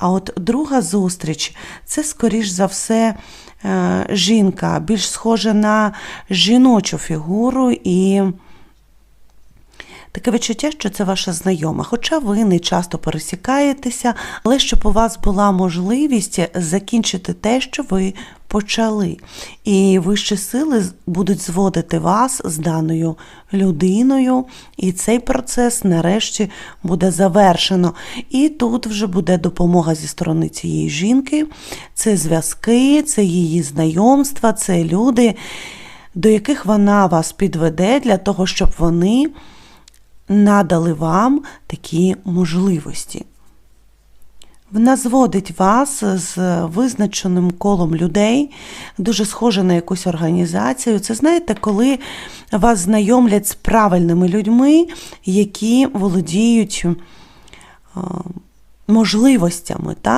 А от друга зустріч це, скоріш за все, е, жінка, більш схожа на жіночу фігуру і. Таке відчуття, що це ваша знайома, хоча ви не часто пересікаєтеся, але щоб у вас була можливість закінчити те, що ви почали. І вищі сили будуть зводити вас з даною людиною, і цей процес нарешті буде завершено. І тут вже буде допомога зі сторони цієї жінки, це зв'язки, це її знайомства, це люди, до яких вона вас підведе для того, щоб вони надали вам такі можливості. Вона зводить вас з визначеним колом людей, дуже схоже на якусь організацію. Це знаєте, коли вас знайомлять з правильними людьми, які володіють е, можливостями. Так?